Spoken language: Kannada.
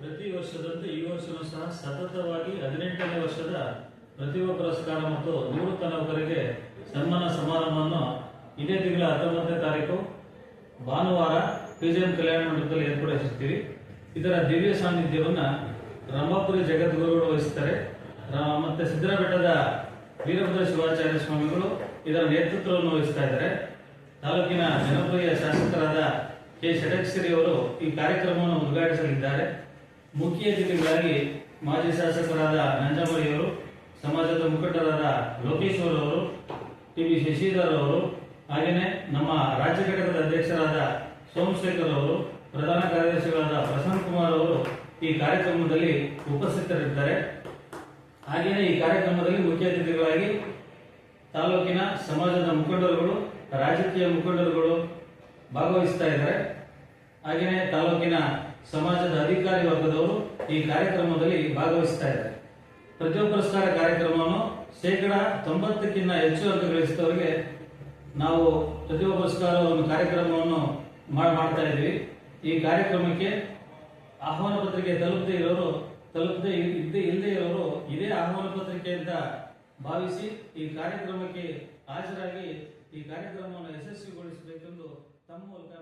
ವರ್ಷದಂತೆ ಈ ವರ್ಷವೂ ಸಹ ಸತತವಾಗಿ ಹದಿನೆಂಟನೇ ವರ್ಷದ ಪ್ರತಿಭಾ ಪುರಸ್ಕಾರ ಮತ್ತು ನಿವೃತ್ತ ನೌಕರರಿಗೆ ಸನ್ಮಾನ ಸಮಾರಂಭವನ್ನು ಇದೇ ತಿಂಗಳ ಹತ್ತೊಂಬತ್ತನೇ ತಾರೀಕು ಭಾನುವಾರ ಪಿಜಿಎಂ ಕಲ್ಯಾಣ ಮಂಟಪದಲ್ಲಿ ಏರ್ಪಡಿಸುತ್ತೀವಿ ಇದರ ದಿವ್ಯ ಸಾನ್ನಿಧ್ಯವನ್ನು ರಂಭಾಪುರಿ ಜಗದ್ಗುರುಗಳು ವಹಿಸುತ್ತಾರೆ. ರ- ಮತ್ತೆ ಸಿದ್ದರಬೆಟ್ಟದ ವೀರಭದ್ರ ಶಿವಾಚಾರ್ಯ ಸ್ವಾಮಿಗಳು ಇದರ ನೇತೃತ್ವವನ್ನು ವಹಿಸ್ತಾ ಇದ್ದಾರೆ. ತಾಲೂಕಿನ ಜನಪ್ರಿಯ ಶಾಸಕರಾದ ಕೆ. ಷಡಕ್ಷರಿ ಅವರು ಈ ಕಾರ್ಯಕ್ರಮವನ್ನು ಉದ್ಘಾಟಿಸಲಿದ್ದಾರೆ. ಮುಖ್ಯ ಅತಿಥಿಗಳಾಗಿ ಮಾಜಿ ಶಾಸಕರಾದ ನಂಜಮರಿಯವರು, ಸಮಾಜದ ಮುಖಂಡರಾದ ಲೋಕೇಶ್ವರ್ ಅವರು ಟಿ ವಿ ಶಶಿಧರ್ ಅವರು ಹಾಗೆಯೇ ನಮ್ಮ ರಾಜ್ಯ ಘಟಕದ ಅಧ್ಯಕ್ಷರಾದ ಸೋಮಶೇಖರ್ ಅವರು, ಪ್ರಧಾನ ಕಾರ್ಯದರ್ಶಿಗಳಾದ ಪ್ರಸನ್ನ ಕುಮಾರ್ ಅವರು ಈ ಕಾರ್ಯಕ್ರಮದಲ್ಲಿ ಉಪಸ್ಥಿತರಿದ್ದಾರೆ. ಹಾಗೆಯೇ ಈ ಕಾರ್ಯಕ್ರಮದಲ್ಲಿ ಮುಖ್ಯ ಅತಿಥಿಗಳಾಗಿ ತಾಲೂಕಿನ ಸಮಾಜದ ಮುಖಂಡರುಗಳು, ರಾಜಕೀಯ ಮುಖಂಡರುಗಳು ಭಾಗವಹಿಸ್ತಾ ಇದ್ದಾರೆ. ಹಾಗೆಯೇ ತಾಲೂಕಿನ ಸಮಾಜದ ಅಧಿಕಾರಿ ವರ್ಗದವರು ಈ ಕಾರ್ಯಕ್ರಮದಲ್ಲಿ ಭಾಗವಹಿಸ್ತಾ ಇದ್ದಾರೆ. ಪುರಸ್ಕಾರ ಕಾರ್ಯಕ್ರಮವನ್ನು ಶೇಕಡ ತೊಂಬತ್ತಕ್ಕಿಂತ ಹೆಚ್ಚು ಅಂಕ ಗಳಿಸಿದವರಿಗೆ ನಾವು ಪ್ರತಿಭಾ ಪುರಸ್ಕಾರ ಒಂದು ಕಾರ್ಯಕ್ರಮವನ್ನು ಮಾಡ್- ಮಾಡ್ತಾ ಇದ್ವಿ ಈ ಕಾರ್ಯಕ್ರಮಕ್ಕೆ ಆಹ್ವಾನ ಪತ್ರಿಕೆ ತಲುಪದೇ ಇರೋರು, ತಲುಪದೇ ಇದ್ದೇ ಇಲ್ಲದೆ ಇರೋರು ಇದೇ ಆಹ್ವಾನ ಪತ್ರಿಕೆ ಅಂತ ಭಾವಿಸಿ ಈ ಕಾರ್ಯಕ್ರಮಕ್ಕೆ ಹಾಜರಾಗಿ ಈ ಕಾರ್ಯಕ್ರಮವನ್ನು ಯಶಸ್ವಿಗೊಳಿಸಬೇಕೆಂದು ತಮ್ಮ ಮೂಲಕ